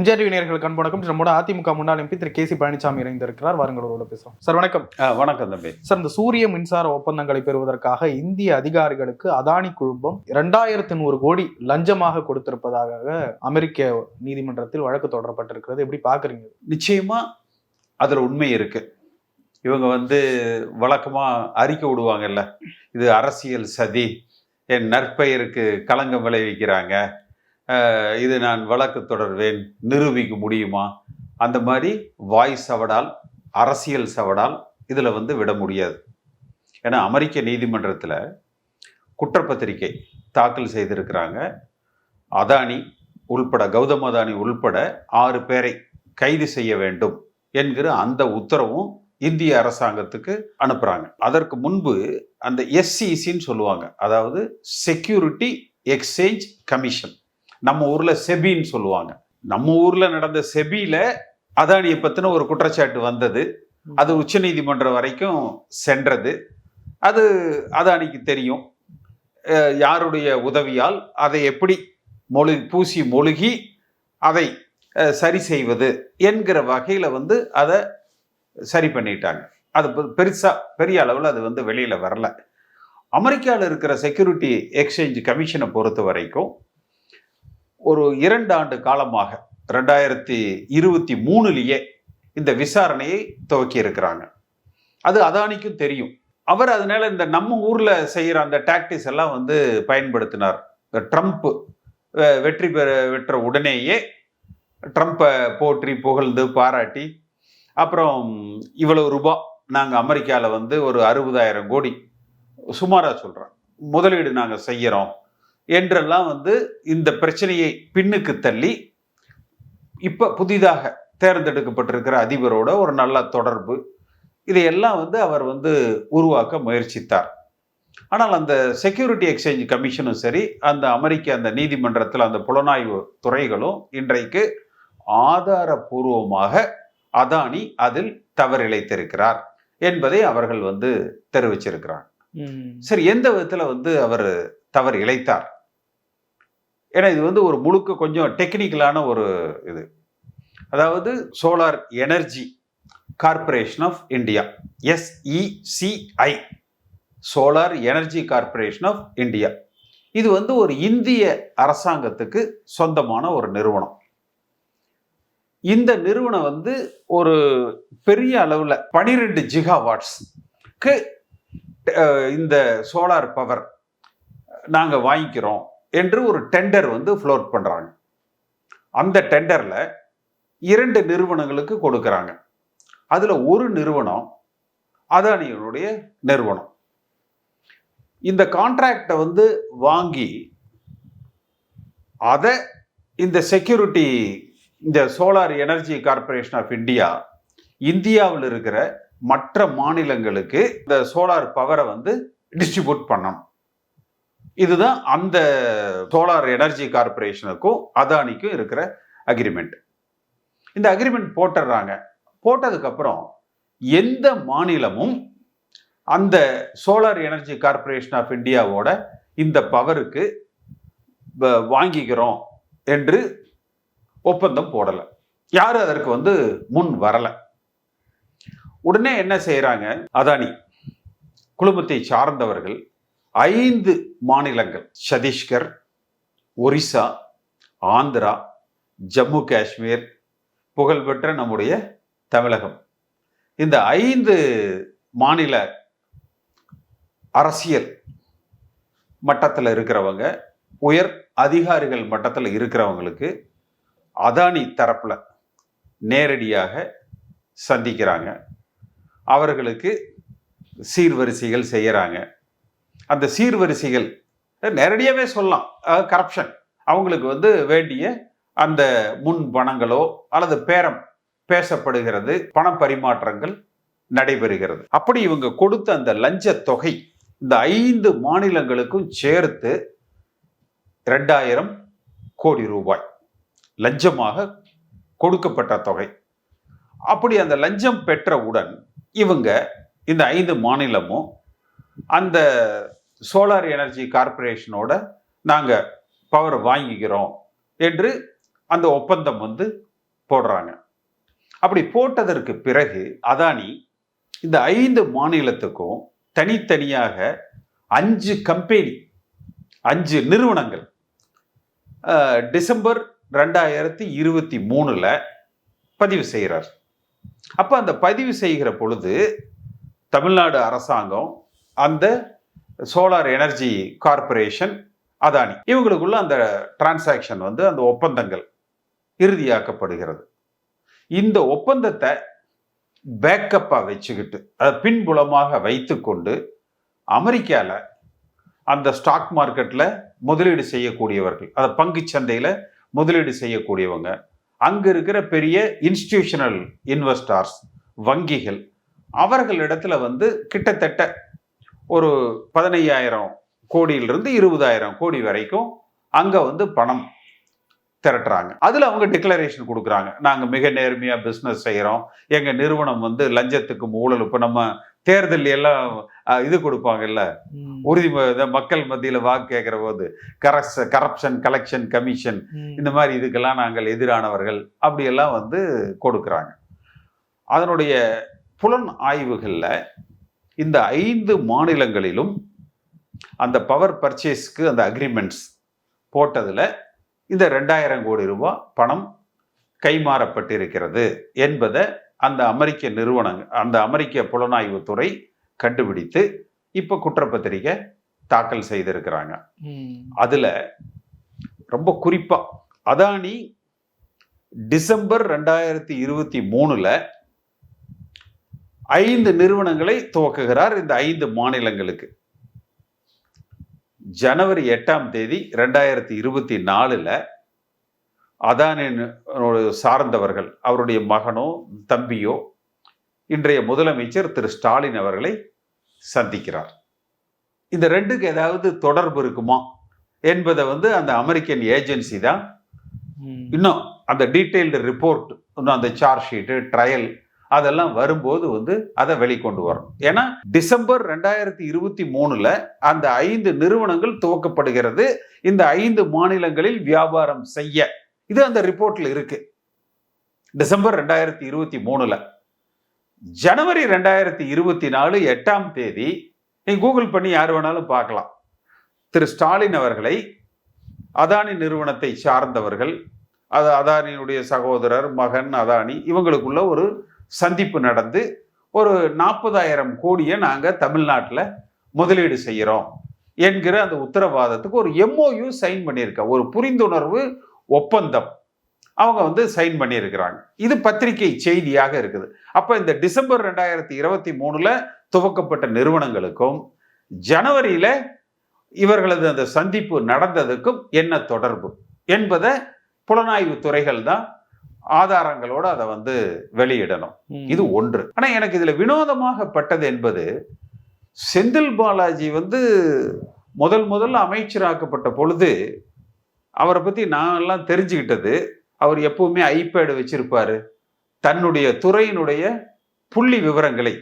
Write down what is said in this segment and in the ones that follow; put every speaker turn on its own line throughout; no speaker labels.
MGR TV நேயர்களுக்கு அன்பு நம்மோட அதிமுக முன்னாள் MP Thiru K C Palanisamy இணைந்திருக்கிறார். வாருங்களோட பேசுறோம். சார் வணக்கம்.
வணக்கம் தம்பி.
சார் இந்த சூரிய மின்சார ஒப்பந்தங்களை பெறுவதற்காக இந்திய அதிகாரிகளுக்கு அதானி குழுமம் இரண்டாயிரத்தி நூறு கோடி லஞ்சமாக கொடுத்திருப்பதாக அமெரிக்க நீதிமன்றத்தில் வழக்கு தொடரப்பட்டிருக்கிறது. எப்படி பாக்குறீங்க
நிச்சயமா அதுல உண்மை இருக்கு. இவங்க வந்து வழக்கமா அறிக்கை விடுவாங்கல்ல. இது அரசியல் சதி. என் நற்பெயருக்கு களங்கம் விளைவிக்கிறாங்க. இது நான் வழக்கு தொடர்வேன். நிரூபிக்க முடியுமா? அந்த மாதிரி வாய் சவடால் அரசியல் சவடால் இதில் வந்து விட முடியாது. ஏன்னா அமெரிக்க நீதிமன்றத்தில் குற்றப்பத்திரிகை தாக்கல் செய்திருக்கிறாங்க. அதானி உள்பட கௌதம் அதானி உள்பட ஆறு பேரை கைது செய்ய வேண்டும் என்கிற அந்த உத்தரவும் இந்திய அரசாங்கத்துக்கு அனுப்புகிறாங்க அதற்கு முன்பு அந்த எஸ்சிசின்னு சொல்லுவாங்க. அதாவது செக்யூரிட்டி எக்ஸ்சேஞ்ச் கமிஷன் நம்ம ஊர்ல செபின்னு சொல்லுவாங்க. நம்ம ஊர்ல நடந்த செபியில அதானியை பத்தின ஒரு குற்றச்சாட்டு வந்தது. அது உச்சநீதிமன்றம் வரைக்கும் சென்றது. அது அதானிக்கு தெரியும். யாருடைய உதவியால் அதை எப்படி மொழி பூசி மொழுகி அதை சரி செய்வது என்கிற வகையில் வந்து அதை சரி பண்ணிட்டாங்க. அது பெ- பெருசா பெரிய அளவில் அது வந்து வெளியில வரல. அமெரிக்காவில் இருக்கிற செக்யூரிட்டி எக்ஸ்சேஞ்ச் கமிஷனை பொறுத்த வரைக்கும் ஒரு இரண்டு ஆண்டு காலமாக ரெண்டாயிரத்தி இருபத்தி மூணுலேயே இந்த விசாரணையை துவக்கி இருக்கிறாங்க. அது அதானிக்கும் தெரியும். அவர் அதனால இந்த நம்ம ஊர்ல செய்யற அந்த டாக்டிஸ் எல்லாம் வந்து பயன்படுத்தினார். இந்த ட்ரம்ப் வெற்றி பெற வெற்ற உடனேயே ட்ரம்ப்பை போற்றி புகழ்ந்து பாராட்டி அப்புறம் இவ்வளவு ரூபாய் நாங்கள் அமெரிக்காவில் வந்து ஒரு அறுபதாயிரம் கோடி சுமாராக சொல்கிறேன் முதலீடு நாங்கள் செய்கிறோம் என்றெல்லாம் வந்து இந்த பிரச்சனையை பின்னுக்கு தள்ளி இப்போ புதிதாக தேர்ந்தெடுக்கப்பட்டிருக்கிற அதிபரோட ஒரு நல்ல தொடர்பு இதையெல்லாம் வந்து அவர் வந்து உருவாக்க முயற்சித்தார். ஆனால் அந்த செக்யூரிட்டி எக்ஸ்சேஞ்ச் கமிஷனும் சரி அந்த அமெரிக்க அந்த நீதிமன்றத்தில் அந்த புலனாய்வு துறைகளும் இன்றைக்கு ஆதாரபூர்வமாக அதானி அதில் தவறிழைத்திருக்கிறார் என்பதை அவர்கள் வந்து தெரிவிச்சிருக்கிறார் சரி எந்த விதத்துல வந்து அவர் தவறு இழைத்தார்? ஏன்னா இது வந்து ஒரு முழுக்க கொஞ்சம் டெக்னிக்கலான ஒரு இது. அதாவது solar energy corporation of India SECI solar energy corporation of India இது வந்து ஒரு இந்திய அரசாங்கத்துக்கு சொந்தமான ஒரு நிறுவனம். இந்த நிறுவனம் வந்து ஒரு பெரிய அளவில் பனிரெண்டு ஜிகா வாட்ஸ்க்கு இந்த சோலார் பவர் நாங்கள் வாங்கிக்கிறோம் என்று ஒரு டெண்டர் வந்து ஃப்ளோட் பண்ணுறாங்க அந்த டெண்டரில் இரண்டு நிறுவனங்களுக்கு கொடுக்குறாங்க. அதில் ஒரு நிறுவனம் அதானியினுடைய நிறுவனம். இந்த கான்ட்ராக்டை வந்து வாங்கி அதை இந்த செக்யூரிட்டி இந்த solar energy corporation of India இந்தியாவில் இருக்கிற மற்ற மாநிலங்களுக்கு இந்த சோலார் பவரை வந்து டிஸ்ட்ரிபியூட் பண்ணணும். இதுதான் அந்த சோலார் எனர்ஜி கார்ப்பரேஷனுக்கும் அதானிக்கும் இருக்கிற அக்ரிமெண்ட் இந்த அக்ரிமெண்ட் போட்டுடுறாங்க. போட்டதுக்கப்புறம் எந்த மாநிலமும் அந்த சோலார் எனர்ஜி கார்ப்பரேஷன் ஆஃப் இந்தியாவோட இந்த பவருக்கு வ- வாங்கிக்கிறோம் என்று ஒப்பந்தம் போடலை. யாரும் அதற்கு வந்து முன் வரலை. உடனே என்ன செய்கிறாங்க அதானி குழுமத்தை சார்ந்தவர்கள் ஐந்து மாநிலங்கள் சத்தீஸ்கர் ஒரிசா ஆந்திரா ஜம்மு காஷ்மீர் புகழ்பெற்ற நம்முடைய தமிழகம். இந்த ஐந்து மாநில அரசியல் மட்டத்தில் இருக்கிறவங்க உயர் அதிகாரிகள் மட்டத்தில் இருக்கிறவங்களுக்கு அதானி தரப்பில் நேரடியாக சந்திக்கிறாங்க. அவர்களுக்கு சீர்வரிசைகள் செய்கிறாங்க அந்த சீர்வரிசைகள் நேரடியாகவே சொல்லலாம். கரப்ஷன் அவங்களுக்கு வந்து வேண்டிய அந்த முன் பணங்களோ அல்லது பேரம் பேசப்படுகிறது பண பரிமாற்றங்கள் நடைபெறுகிறது. அப்படி இவங்க கொடுத்த அந்த லஞ்ச தொகை இந்த ஐந்து மாநிலங்களுக்கும் சேர்த்து ரெண்டாயிரம் கோடி ரூபாய். லஞ்சமாக கொடுக்கப்பட்ட தொகை. அப்படி அந்த லஞ்சம் பெற்றவுடன் இவங்க இந்த ஐந்து மாநிலமும் அந்த சோலார் எனர்ஜி கார்ப்பரேஷனோட நாங்கள் பவர் வாங்கிக்கிறோம் என்று அந்த ஒப்பந்தம் வந்து போடுறாங்க. அப்படி போட்டதற்கு பிறகு அதானி இந்த ஐந்து மாநிலத்துக்கும் தனித்தனியாக அஞ்சு கம்பெனி அஞ்சு நிறுவனங்கள். டிசம்பர் ரெண்டாயிரத்தி இருபத்தி மூணில் பதிவு செய்கிறார் அப்ப அந்த பதிவு செய்கிற பொழுது தமிழ்நாடு அரசாங்கம் அந்த சோலார் எனர்ஜி கார்ப்பரேஷன் அதானி இவங்களுக்குள்ள அந்த டிரான்சாக்ஷன் வந்து அந்த ஒப்பந்தங்கள் இறுதியாக்கப்படுகிறது. இந்த ஒப்பந்தத்தை பேக்கப்பாக வச்சுக்கிட்டு அதை பின்புலமாக வைத்துக்கொண்டு அமெரிக்காவில் அந்த ஸ்டாக் மார்க்கெட்டில் முதலீடு செய்யக்கூடியவர்கள் அதை பங்கு சந்தையில் முதலீடு செய்யக்கூடியவங்க அங்கே இருக்கிற பெரிய இன்ஸ்டிடியூஷனல் இன்வெஸ்டார்ஸ் வங்கிகள் அவர்களிடத்துல வந்து கிட்டத்தட்ட ஒரு பதினையாயிரம் கோடியிலிருந்து இருபதாயிரம் கோடி வரைக்கும் அங்கே வந்து பணம் திரட்டுறாங்க. அதில் அவங்க டிக்ளரேஷன் கொடுக்குறாங்க. நாங்கள் மிக நேர்மையாக பிஸ்னஸ் செய்கிறோம் எங்கள் நிறுவனம் வந்து லஞ்சத்துக்கு ஊழல் இப்போ நம்ம தேர்தல் எல்லாம் இது கொடுப்பாங்கல்ல. உறுதி மக்கள் மத்தியில வாக்கு கேட்கிற போது கரஸ் கரப்ஷன் கலெக்ஷன் கமிஷன். இந்த மாதிரி இதுக்கெல்லாம் நாங்கள் எதிரானவர்கள் அப்படியெல்லாம் வந்து கொடுக்குறாங்க அதனுடைய புலன் ஆய்வுகள்ல இந்த ஐந்து மாநிலங்களிலும் அந்த பவர் பர்ச்சேஸ்க்கு அந்த அக்ரிமெண்ட்ஸ் போட்டதுல இந்த ரெண்டாயிரம் கோடி ரூபாய் பணம் கைமாறப்பட்டிருக்கிறது என்பதை அந்த அமெரிக்க நிறுவனங்கள் அந்த அமெரிக்க புலனாய்வுத்துறை கண்டுபிடித்து இப்ப குற்றப்பத்திரிக்கை தாக்கல் செய்திருக்கிறாங்க. அதுல ரொம்ப குறிப்பா அதானி டிசம்பர் ரெண்டாயிரத்தி இருபத்தி மூணுல ஐந்து நிறுவனங்களை துவக்குகிறார் இந்த ஐந்து மாநிலங்களுக்கு ஜனவரி எட்டாம் தேதி ரெண்டாயிரத்தி இருபத்தி நாலுல அதானி சார்ந்தவர்கள் அவருடைய மகனோ தம்பியோ இன்றைய முதலமைச்சர் திரு ஸ்டாலின் அவர்களை சந்திக்கிறார். இந்த ரெண்டுக்கு ஏதாவது தொடர்பு இருக்குமா? என்பதை வந்து அந்த அமெரிக்கன் ஏஜென்சி தான். இன்னும் அந்த டீட்டெயில்டு ரிப்போர்ட் இன்னும் அந்த சார்ஜ் ஷீட்டு ட்ரையல் அதெல்லாம் வரும்போது வந்து அதை வெளிக்கொண்டு வரும். ஏன்னா டிசம்பர் ரெண்டாயிரத்தி இருபத்தி மூணுல அந்த ஐந்து நிறுவனங்கள் துவக்கப்படுகிறது. இந்த ஐந்து மாநிலங்களில் வியாபாரம் செய்ய இது அந்த ரிப்போர்ட்ல இருக்கு. டிசம்பர் ரெண்டாயிரத்தி இருபத்தி மூணுல. ஜனவரி ரெண்டாயிரத்தி இருபத்தி நாலு எட்டாம் தேதி நீங்க கூகுள் பண்ணி யார் வேணாலும் பார்க்கலாம். திரு ஸ்டாலின் அவர்களை அதானி நிறுவனத்தை சார்ந்தவர்கள் அது அதானியுடைய சகோதரர் மகன் அதானி இவங்களுக்குள்ள ஒரு சந்திப்பு நடந்து ஒரு நாற்பதாயிரம் கோடியை நாங்கள் தமிழ்நாட்டில் முதலீடு செய்கிறோம் என்கிற அந்த உத்தரவாதத்துக்கு ஒரு எம்ஓயு சைன் பண்ணியிருக்க. ஒரு புரிந்துணர்வு ஒப்பந்தம். அவங்க வந்து சைன் பண்ணியிருக்கிறாங்க. இது பத்திரிகை செய்தியாக இருக்குது. அப்போ இந்த டிசம்பர் ரெண்டாயிரத்தி இருபத்தி மூணுல துவக்கப்பட்ட நிறுவனங்களுக்கும் ஜனவரியில இவர்களது அந்த சந்திப்பு நடந்ததுக்கும் என்ன தொடர்பு என்பதை புலனாய்வு துறைகள் தான் ஆதாரங்களோட அதை வந்து வெளியிடணும். இது ஒன்று. ஆனா எனக்கு இதுல வினோதமாகப்பட்டது என்பது செந்தில் பாலாஜி வந்து முதல் முதல்ல அமைச்சராக்கப்பட்ட பொழுது அவரை பற்றி நான்லாம் தெரிஞ்சுக்கிட்டது. அவர் எப்பவுமே ஐபேடு வச்சிருப்பாரு. தன்னுடைய துறையினுடைய புள்ளி விவரங்களை.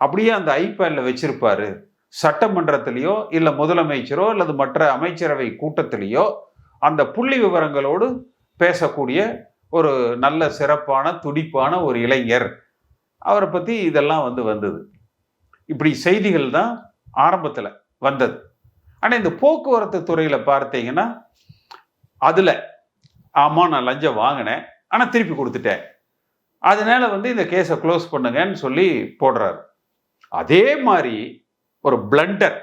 அப்படியே அந்த ஐபேடில் வச்சிருப்பாரு. சட்டமன்றத்திலேயோ இல்லை முதலமைச்சரோ அல்லது மற்ற அமைச்சரவை கூட்டத்திலேயோ அந்த புள்ளி விவரங்களோடு பேசக்கூடிய ஒரு நல்ல சிறப்பான துடிப்பான ஒரு இளைஞர். அவரை பற்றி இதெல்லாம் வந்து வந்தது. இப்படி செய்திகள் தான் ஆரம்பத்தில் வந்தது. ஆனால் இந்த போக்குவரத்து துறையில் பார்த்தீங்கன்னா அதுல ஆமா நான் லஞ்சம் வாங்கினேன் ஆனா திருப்பி கொடுத்துட்டேன். அதனால வந்து இந்த கேஸை க்ளோஸ் பண்ணுங்கன்னு சொல்லி போடுறாரு. அதே மாதிரி ஒரு பிளண்டர்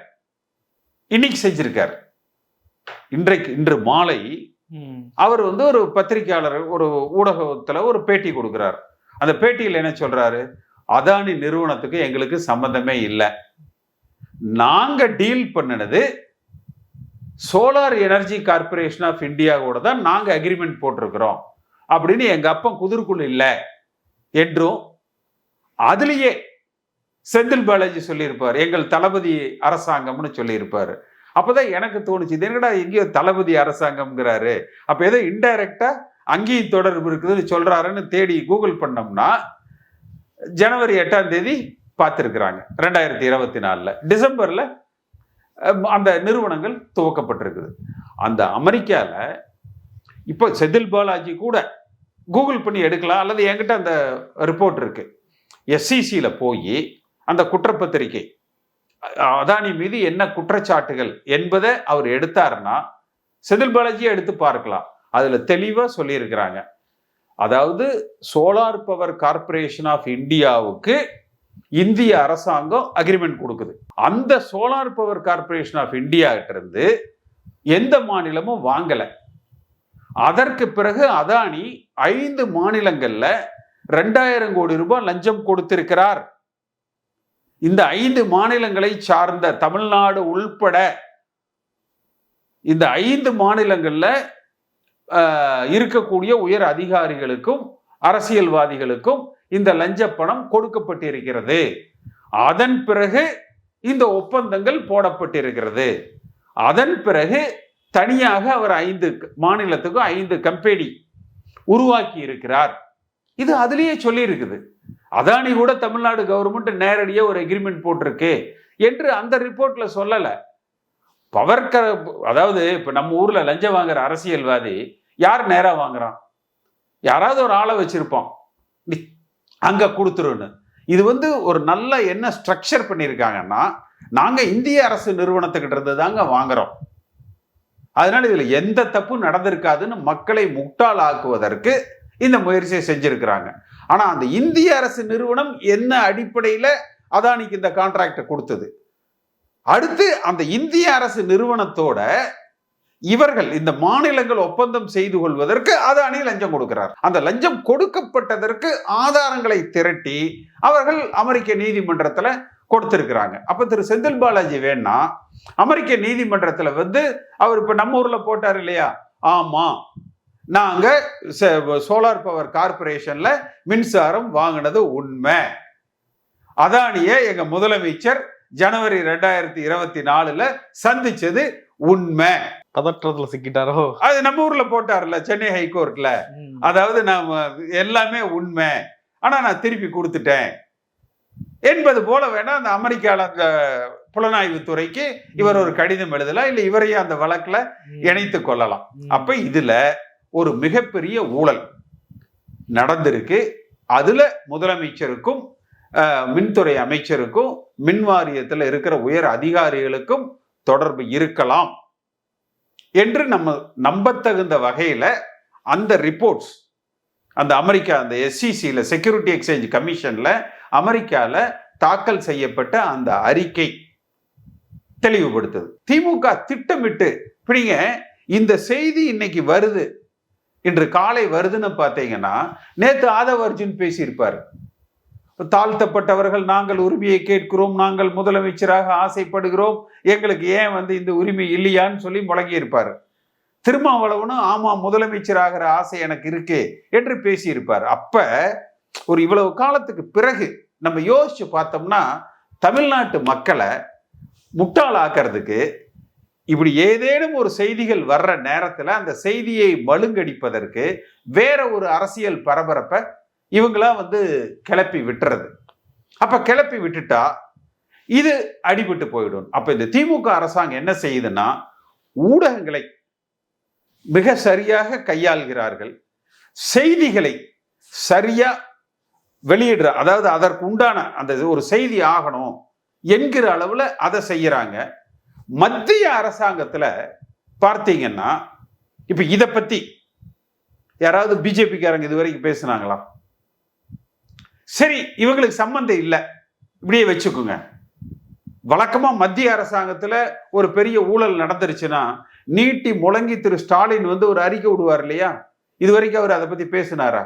இன்னைக்கு செஞ்சிருக்கார். இன்றைக்கு இன்று மாலை. அவர் வந்து ஒரு பத்திரிக்கையாளர் ஒரு ஊடகத்துல ஒரு பேட்டி கொடுக்கிறார். அந்த பேட்டியில் என்ன சொல்றாரு? அதானி நிறுவனத்துக்கு எங்களுக்கு சம்பந்தமே இல்லை. நாங்க டீல் பண்ணினது சோலார் எனர்ஜி கார்பரேஷன் ஆஃப் இந்தியாவோட தான் நாங்கள் அக்ரிமெண்ட் போட்டிருக்கிறோம். அப்படின்னு எங்கள் அப்பா குதிர்குள் இல்லை என்றும் அதுலேயே செந்தில் பாலாஜி சொல்லியிருப்பார். எங்கள் தளபதி அரசாங்கம்னு சொல்லியிருப்பாரு. அப்போதான் எனக்கு தோணுச்சு இது என்னடா எங்கேயோ தளபதி அரசாங்கம்ங்கிறாரு. அப்போ ஏதோ இன்டைரக்டா அங்கேயும் தொடர்பு இருக்குதுன்னு சொல்றாருன்னு தேடி கூகுள் பண்ணோம்னா ஜனவரி எட்டாம் தேதி பார்த்துருக்குறாங்க ரெண்டாயிரத்தி இருபத்தி நாலில். டிசம்பரில் அந்த நிறுவனங்கள் துவக்கப்பட்டிருக்குது அந்த அமெரிக்காவில் இப்போ செதில் பாலாஜி கூட கூகுள் பண்ணி எடுக்கலாம் அல்லது என்கிட்ட அந்த ரிப்போர்ட் இருக்கு எஸ்சிசியில் போய் அந்த குற்றப்பத்திரிகை அதானி மீது என்ன குற்றச்சாட்டுகள் என்பதை அவர் எடுத்தாருன்னா செதில் பாலாஜியை எடுத்து பார்க்கலாம் அதில் தெளிவாக சொல்லியிருக்கிறாங்க அதாவது சோலார் பவர் கார்ப்பரேஷன் ஆஃப் இந்தியாவுக்கு இந்திய அரசாங்கம் அக்ரிமெண்ட் கொடுக்குது. அந்த solar power corporation of India கிட்ட இருந்து எந்த மாநிலமும் வாங்கலை. அதற்கு பிறகு அதானி ஐந்து மாநிலங்கள்ல ரெண்டாயிரம் கோடி ரூபாய் லஞ்சம் கொடுத்திருக்கிறார். இந்த ஐந்து மாநிலங்களை சார்ந்த தமிழ்நாடு உள்பட இந்த ஐந்து மாநிலங்கள்ல ஆஹ், இருக்கக்கூடிய உயர் அதிகாரிகளுக்கும் அரசியல்வாதிகளுக்கும் இந்த லஞ்ச பணம் கொடுக்கப்பட்டிருக்கிறது. அதன் பிறகு இந்த ஒப்பந்தங்கள் போடப்பட்டிருக்கிறது. அதன் பிறகு தனியாக அவர் ஐந்து மாநிலத்துக்கும் ஐந்து கம்பெனி உருவாக்கி இருக்கிறார். இது அதுலேயே சொல்லியிருக்குது. அதானி கூட தமிழ்நாடு கவர்மெண்ட் நேரடியாக ஒரு எக்ரிமெண்ட் போட்டிருக்கு என்று அந்த ரிப்போர்ட்ல சொல்லலை. பவர் க அதாவது இப்போ நம்ம ஊர்ல லஞ்சம் வாங்குற அரசியல்வாதி யார் நேராக வாங்குறான்? யாராவது ஒரு ஆளை வச்சிருப்பான். நீ அங்கே கொடுத்துருன்னு. இது வந்து ஒரு நல்ல என்ன ஸ்ட்ரக்சர் பண்ணியிருக்காங்கன்னா நாங்கள் இந்திய அரசு நிறுவனத்துக்கிட்ட இருந்து தாங்க வாங்குறோம். அதனால இதில் எந்த தப்பும் நடந்திருக்காதுன்னு மக்களை முட்டாளாக்குவதற்கு இந்த முயற்சியை செஞ்சுருக்கிறாங்க. ஆனால் அந்த இந்திய அரசு நிறுவனம் என்ன அடிப்படையில் அதானிக்கு இந்த கான்ட்ராக்டை கொடுத்தது? அடுத்து அந்த இந்திய அரசு நிறுவனத்தோட இவர்கள் இந்த மாநிலங்கள் ஒப்பந்தம் செய்து கொள்வதற்கு அதானி லஞ்சம் கொடுக்கிறார். அந்த லஞ்சம் கொடுக்கப்பட்டதற்கு ஆதாரங்களை திரட்டி அவர்கள் அமெரிக்க நீதிமன்றத்தில் கொடுத்துருக்குறாங்க. அப்போ திரு செந்தில் பாலாஜி வேணா அமெரிக்க நீதிமன்றத்தில் வந்து அவர் இப்போ நம்ம ஊரில் போட்டார் இல்லையா? ஆமாம் நாங்கள் சோலார் பவர் கார்பரேஷனில் மின்சாரம் வாங்கினது உண்மை. அதானியை எங்கள் முதலமைச்சர் ஜனவரி ரெண்டாயிரத்தி இருபத்தி நாலில் சந்திச்சது உண்மை.
பதற்றத்துல சிக்கிட்டாரோ?
அது நம்ம ஊர்ல போட்டார்ல சென்னை ஹைகோர்ட்ல. அதாவது நாம எல்லாமே உண்மை. ஆனா நான் திருப்பி கொடுத்துட்டேன். என்பது போல வேணா அந்த அமெரிக்கால அந்த புலனாய்வு துறைக்கு இவர் ஒரு கடிதம் எழுதலாம் இல்ல இவரையே அந்த வழக்குல. இணைத்து கொள்ளலாம். அப்ப இதுல ஒரு மிகப்பெரிய ஊழல் நடந்திருக்கு. அதுல முதலமைச்சருக்கும் மின்துறை அமைச்சருக்கும் மின் வாரியத்தில் இருக்கிற உயர் அதிகாரிகளுக்கும் தொடர்பு இருக்கலாம். என்று நம்ம நம்பத்தகுந்த வகையில் அந்த ரிப்போர்ட்ஸ் அந்த அமெரிக்கா அந்த எஸ்சிசியில் செக்யூரிட்டி எக்ஸ்சேஞ்ச் கமிஷனில் அமெரிக்காவில் தாக்கல் செய்யப்பட்ட அந்த அறிக்கை தெளிவுபடுத்துது. திமுக திட்டமிட்டு பிடிங்க இந்த செய்தி இன்னைக்கு வருது இன்று காலை வருதுன்னு பார்த்தீங்கன்னா நேற்று ஆதவ அர்ஜுன் பேசியிருப்பார். தாழ்த்தப்பட்டவர்கள் நாங்கள் உரிமையை கேட்கிறோம் நாங்கள் முதலமைச்சராக ஆசைப்படுகிறோம். எங்களுக்கு ஏன் வந்து இந்த உரிமை இல்லையான்னு சொல்லி முழங்கி இருப்பார் திருமாவளவனும் ஆமாம் முதலமைச்சராகிற ஆசை எனக்கு இருக்கே என்று பேசியிருப்பார். அப்ப ஒரு இவ்வளவு காலத்துக்கு பிறகு நம்ம யோசிச்சு பார்த்தோம்னா தமிழ்நாட்டு மக்களை முட்டாளாக்குறதுக்கு இப்படி ஏதேனும் ஒரு செய்திகள் வர்ற நேரத்தில் அந்த செய்தியை மழுங்கடிப்பதற்கு வேற ஒரு அரசியல் பரபரப்பை இவங்களாம் வந்து கிளப்பி விட்டுறது. அப்போ கிளப்பி விட்டுட்டா இது அடிபட்டு போயிடும். அப்போ இந்த திமுக அரசாங்கம் என்ன செய்யுதுன்னா ஊடகங்களை மிக சரியாக கையாள்கிறார்கள். செய்திகளை சரியா வெளியிடுற அதாவது அதற்கு உண்டான அந்த இது ஒரு செய்தி ஆகணும் என்கிற அளவில் அதை செய்கிறாங்க மத்திய அரசாங்கத்தில் பார்த்தீங்கன்னா இப்போ இதை பற்றி யாராவது பிஜேபிக்காரங்க இது வரைக்கும் பேசுனாங்களா? சரி இவங்களுக்கு சம்பந்தம் இல்லை. இப்படியே வச்சுக்கோங்க. வழக்கமா மத்திய அரசாங்கத்துல ஒரு பெரிய ஊழல் நடந்துருச்சுன்னா நீட்டி முழங்கி திரு ஸ்டாலின் வந்து ஒரு அறிக்கை விடுவார் இல்லையா? இது வரைக்கும் அவர் அதை பற்றி பேசினாரா?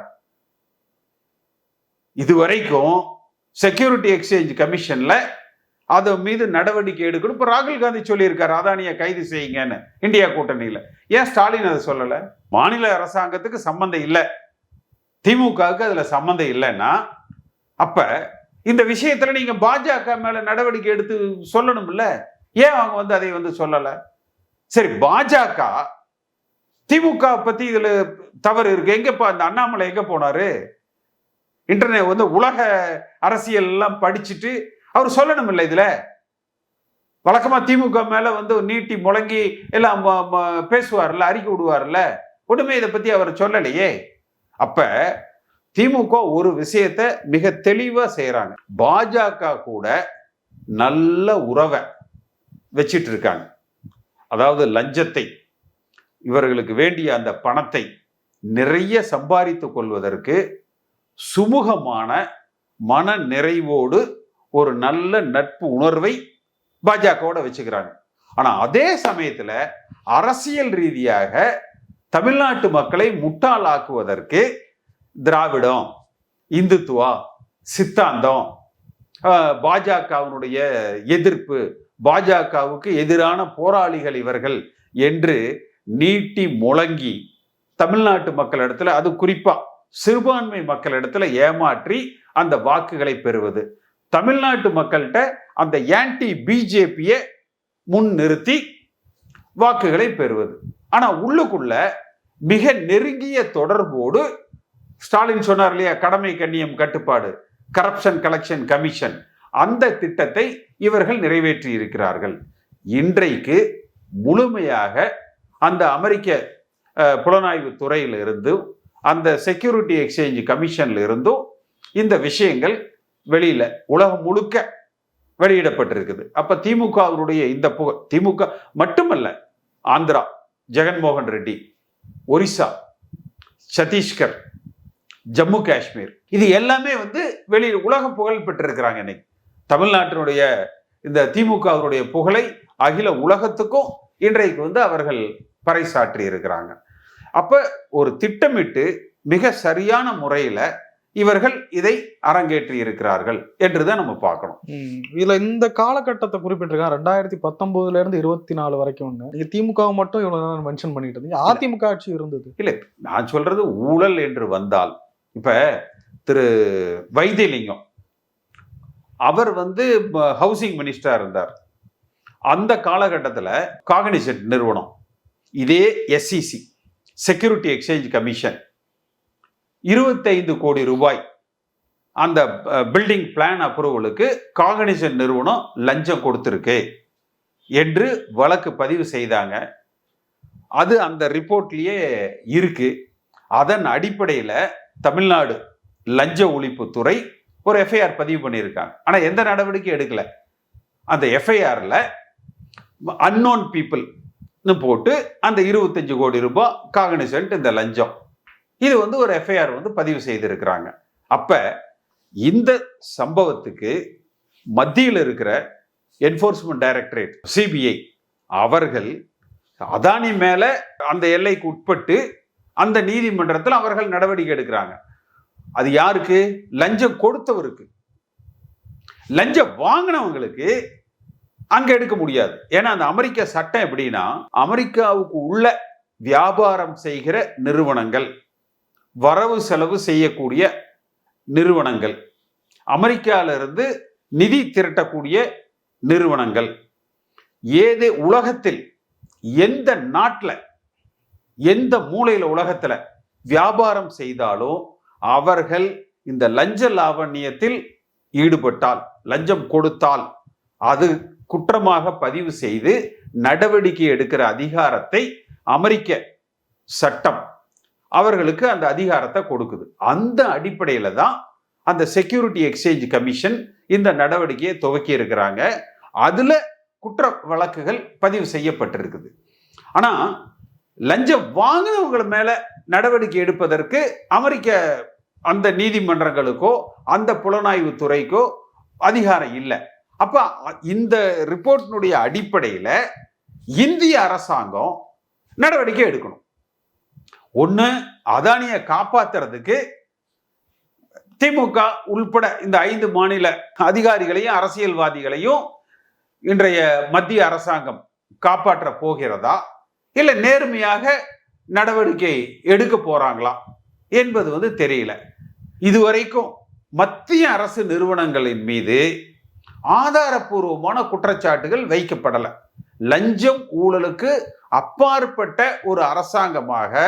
இது வரைக்கும் செக்யூரிட்டி எக்ஸ்சேஞ்ச் கமிஷன்ல அது மீது நடவடிக்கை எடுக்கணும். இப்போ ராகுல் காந்தி சொல்லியிருக்காரு அதானியை கைது செய்யுங்கன்னு. இந்தியா கூட்டணியில். ஏன் ஸ்டாலின் அதை சொல்லலை? மாநில அரசாங்கத்துக்கு சம்மந்தம் இல்லை. திமுகவுக்கு அதில் சம்மந்தம் இல்லைன்னா அப்ப இந்த விஷயத்துல நீங்க பாஜக மேல நடவடிக்கை எடுத்து சொல்லணும்ல? ஏன் அவங்க வந்து அதை வந்து சொல்லல? சரி பாஜக திமுக பத்தி இதுல தவறு இருக்கு. எங்கப்பா அந்த அண்ணாமலை எங்க போனாரு? இன்டர்நெட் வந்து உலக அரசியல் எல்லாம் படிச்சுட்டு அவர் சொல்லணும் இல்லை இதுல? வழக்கமா திமுக மேல வந்து நீட்டி முழங்கி எல்லாம் பேசுவார்ல அறிக்கை விடுவார்ல? ஒண்ணுமே இதை பத்தி அவர் சொல்லலையே. அப்ப திமுக ஒரு விஷயத்தை மிக தெளிவாக செய்கிறாங்க பாஜக கூட நல்ல உறவை வச்சிட்டு இருக்காங்க அதாவது லஞ்சத்தை இவர்களுக்கு வேண்டிய அந்த பணத்தை நிறைய சம்பாதித்து கொள்வதற்கு சுமூகமான மன நிறைவோடு ஒரு நல்ல நட்பு உணர்வை பாஜகவோட வச்சுக்கிறாங்க. ஆனால் அதே சமயத்தில் அரசியல் ரீதியாக தமிழ்நாட்டு மக்களை முட்டாளாக்குவதற்கு திராவிடம் இந்துத்துவா சித்தாந்தம் பாஜகவினுடைய எதிர்ப்பு பாஜகவுக்கு எதிரான போராளிகள் இவர்கள் என்று நீட்டி முழங்கி தமிழ்நாட்டு மக்களிடத்துல அது குறிப்பா சிறுபான்மை மக்களிடத்துல ஏமாற்றி அந்த வாக்குகளை பெறுவது. தமிழ்நாட்டு மக்கள்கிட்ட அந்த ஆன்டி பிஜேபியை முன் நிறுத்தி வாக்குகளை பெறுவது. ஆனா உள்ளுக்குள்ள மிக நெருங்கிய தொடர்போடு ஸ்டாலின் சொன்னார் இல்லையா கடமை கண்ணியம் கட்டுப்பாடு கரப்ஷன் கலெக்ஷன் கமிஷன் அந்த திட்டத்தை இவர்கள் நிறைவேற்றி இருக்கிறார்கள். இன்றைக்கு முழுமையாக அந்த அமெரிக்க புலனாய்வு துறையிலிருந்தும் அந்த செக்யூரிட்டி எக்ஸ்சேஞ்ச் கமிஷன்ல இருந்தும் இந்த விஷயங்கள் வெளியில உலகம் முழுக்க வெளியிடப்பட்டிருக்குது. அப்ப திமுகவுடைய இந்த புக திமுக மட்டுமல்ல ஆந்திரா ஜெகன்மோகன் ரெட்டி ஒரிசா சத்தீஸ்கர் ஜம்மு காஷ்மீர். இது எல்லாமே வந்து வெளியில் உலகம் புகழ் பெற்றிருக்கிறாங்க இன்னைக்கு. தமிழ்நாட்டினுடைய இந்த திமுகவினுடைய புகழை அகில உலகத்துக்கும் இன்றைக்கு வந்து அவர்கள் பறைசாற்றி இருக்கிறாங்க. அப்ப ஒரு திட்டமிட்டு மிக சரியான முறையில இவர்கள் இதை அரங்கேற்றி இருக்கிறார்கள் என்றுதான் நம்ம பார்க்கணும்.
இதுல இந்த காலகட்டத்தை குறிப்பிட்டிருக்காங்க. ரெண்டாயிரத்தி பத்தொன்பதுல இருந்து இருபத்தி நாலு வரைக்கும் நீங்க திமுக மட்டும் இவ்வளவு மென்ஷன் பண்ணிட்டு இருந்தீங்க. அதிமுக ஆட்சி இருந்தது.
நான் சொல்றது ஊழல் என்று வந்தால் இப்ப திரு வைத்தியலிங்கம் அவர் வந்து ஹவுசிங் மினிஸ்டராக இருந்தார். அந்த காலகட்டத்தில் காகனிசென்ட் நிறுவனம் இதே எஸ்சிசி செக்யூரிட்டி எக்ஸ்சேஞ்ச் கமிஷன் இருபத்தைந்து கோடி ரூபாய் அந்த பில்டிங் பிளான் அப்ரூவலுக்கு காகனிசன் நிறுவனம் லஞ்சம் கொடுத்துருக்கு என்று வழக்கு பதிவு செய்தாங்க. அது அந்த ரிப்போர்ட்லேயே இருக்கு. அதன் அடிப்படையில் தமிழ்நாடு லஞ்ச ஒழிப்புத்துறை ஒரு எஃப்ஐஆர் பதிவு பண்ணியிருக்காங்க. ஆனால் எந்த நடவடிக்கையும் எடுக்கலை. அந்த எஃப்ஐஆரில் அன்னோன் பீப்புள்னு போட்டு அந்த இருபத்தஞ்சு கோடி ரூபாய் காகனிசன்ட் இந்த லஞ்சம். இது வந்து ஒரு எஃப்ஐஆர் வந்து பதிவு செய்திருக்கிறாங்க. அப்போ இந்த சம்பவத்துக்கு மத்தியில் இருக்கிற என்ஃபோர்ஸ்மெண்ட் டைரக்டரேட் சிபிஐ அவர்கள் அதானி மேலே அந்த எல்லைக்கு உட்பட்டு அந்த நீதிமன்றத்தில் அவர்கள் நடவடிக்கை எடுக்கிறாங்க. அது யாருக்கு? லஞ்சம் கொடுத்தவருக்கு. லஞ்சம் வாங்கினவங்களுக்கு அங்க எடுக்க முடியாது. ஏன்னா அந்த அமெரிக்க சட்டம் எப்படின்னா அமெரிக்காவுக்கு உள்ள வியாபாரம் செய்கிற நிறுவனங்கள் வரவு செலவு செய்யக்கூடிய நிறுவனங்கள் அமெரிக்காவிலிருந்து நிதி திரட்டக்கூடிய நிறுவனங்கள் ஏது உலகத்தில் எந்த நாட்டில் எந்த மூலையில உலகத்துல வியாபாரம் செய்தாலும் அவர்கள் இந்த லஞ்ச லாவண்யத்தில் ஈடுபட்டால் லஞ்சம் கொடுத்தால் அது குற்றமாக பதிவு செய்து நடவடிக்கை எடுக்கிற அதிகாரத்தை அமெரிக்க சட்டம் அவர்களுக்கு அந்த அதிகாரத்தை கொடுக்குது. அந்த அடிப்படையில தான் அந்த செக்யூரிட்டி எக்ஸ்சேஞ்ச் கமிஷன் இந்த நடவடிக்கையை துவக்கி இருக்கிறாங்க. அதுல குற்ற வழக்குகள் பதிவு செய்யப்பட்டிருக்குது. ஆனா லஞ்சம் வாங்கினவங்க மேல நடவடிக்கை எடுப்பதற்கு அமெரிக்க அந்த நீதிமன்றங்களுக்கோ அந்த புலனாய்வு துறைக்கோ அதிகாரம் இல்லை. அப்ப இந்த ரிப்போர்ட்டினுடைய அடிப்படையில இந்திய அரசாங்கம் நடவடிக்கை எடுக்கணும். ஒன்று அதானியை காப்பாத்துறதுக்கு திமுக உள்பட இந்த ஐந்து மாநில அதிகாரிகளையும் அரசியல்வாதிகளையும் இன்றைய மத்திய அரசாங்கம் காப்பாற்ற போகிறதா? இல்லை நேர்மையாக நடவடிக்கை எடுக்க போகிறாங்களா என்பது வந்து தெரியல. இதுவரைக்கும் மத்திய அரசு நிறுவனங்களின் மீது ஆதாரப்பூர்வமான குற்றச்சாட்டுகள் வைக்கப்படலை. லஞ்சம் ஊழலுக்கு அப்பாற்பட்ட ஒரு அரசாங்கமாக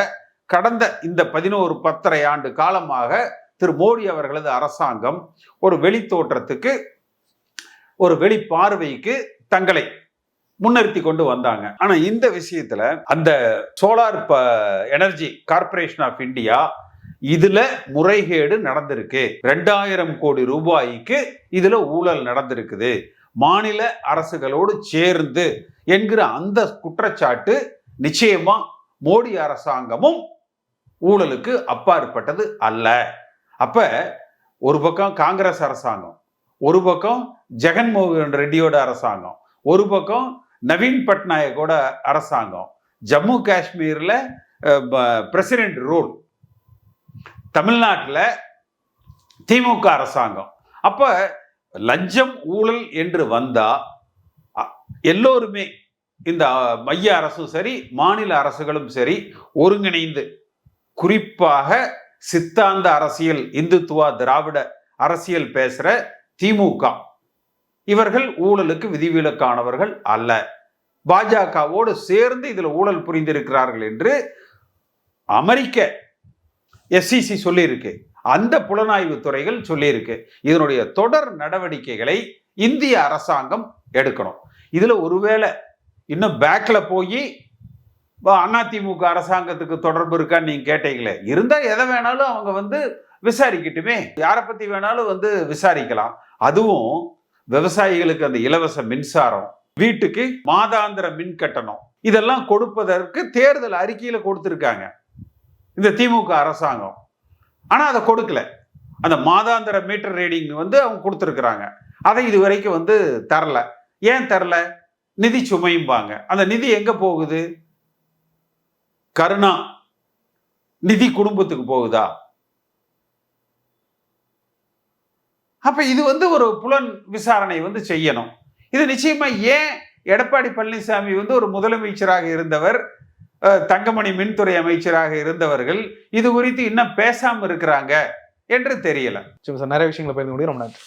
கடந்த இந்த பதினோரு பத்தரை ஆண்டு காலமாக திரு மோடி அவர்களது அரசாங்கம் ஒரு வெளித்தோற்றத்துக்கு ஒரு வெளி பார்வைக்கு தங்களை முன்னிறுத்தி கொண்டு வந்தாங்க. ஆனா இந்த விஷயத்துல அந்த solar energy corporation of India இதுல முறைகேடு நடந்திருக்கு. ரெண்டாயிரம் கோடி ரூபாய்க்கு இதுல ஊழல் நடந்திருக்குது. மாநில அரசுகளோடு சேர்ந்து என்கிற அந்த குற்றச்சாட்டு நிச்சயமா மோடி அரசாங்கமும் ஊழலுக்கு அப்பாற்பட்டது அல்ல. அப்ப ஒரு பக்கம் காங்கிரஸ் அரசாங்கம் ஒரு பக்கம் ஜெகன்மோகன் ரெட்டியோட அரசாங்கம் ஒரு பக்கம் நவீன் பட்நாயக்கோட அரசாங்கம் ஜம்மு காஷ்மீரில் பிரசிடென்ட் ரூல் தமிழ்நாட்டில் திமுக அரசாங்கம். அப்போ லஞ்சம் ஊழல் என்று வந்தால் எல்லோருமே இந்த மைய அரசும் சரி மாநில அரசுகளும் சரி ஒருங்கிணைந்து குறிப்பாக சித்தாந்த அரசியல் இந்துத்துவா திராவிட அரசியல் பேசுகிற திமுக. இவர்கள் ஊழலுக்கு விதிவிலக்கானவர்கள் அல்ல. பாஜகவோடு சேர்ந்து இதில் ஊழல் புரிந்திருக்கிறார்கள் என்று அமெரிக்க எஸ்சிசி சொல்லியிருக்கு. அந்த புலனாய்வு துறைகள் சொல்லியிருக்கு. இதனுடைய தொடர் நடவடிக்கைகளை இந்திய அரசாங்கம் எடுக்கணும். இதில் ஒருவேளை இன்னும் பேக்கில் போய் அதிமுக அரசாங்கத்துக்கு தொடர்பு இருக்கான்னு நீங்க கேட்டீங்களே. இருந்தால் எதை வேணாலும் அவங்க வந்து விசாரிக்கட்டுமே. யாரை பத்தி வேணாலும் வந்து விசாரிக்கலாம். அதுவும் விவசாயிகளுக்கு அந்த இலவச மின்சாரம் வீட்டுக்கு மாதாந்திர மின் கட்டணம் இதெல்லாம் கொடுப்பதற்கு தேர்தல் அறிக்கையில் கொடுத்துருக்காங்க. இந்த திமுக அரசாங்கம். ஆனால் அதை கொடுக்கல. அந்த மாதாந்திர மீட்டர் ரீடிங் வந்து அவங்க கொடுத்துருக்குறாங்க. அதை இது வரைக்கும் வந்து தரல. ஏன் தரல? நிதி சுமையும்பாங்க. அந்த நிதி எங்கே போகுது? கருணா நிதி குடும்பத்துக்கு போகுதா? அப்போ இது வந்து ஒரு புலன் விசாரணை வந்து செய்யணும். இது நிச்சயமாக ஏன் எடப்பாடி பழனிசாமி வந்து ஒரு முதலமைச்சராக இருந்தவர் தங்கமணி மின்துறை அமைச்சராக இருந்தவர்கள் இது குறித்து இன்னும் பேசாமல் இருக்கிறாங்க என்று தெரியல.
சார் நிறைய விஷயங்களை பகிர்ந்து முடியும் ரொம்ப நன்றி.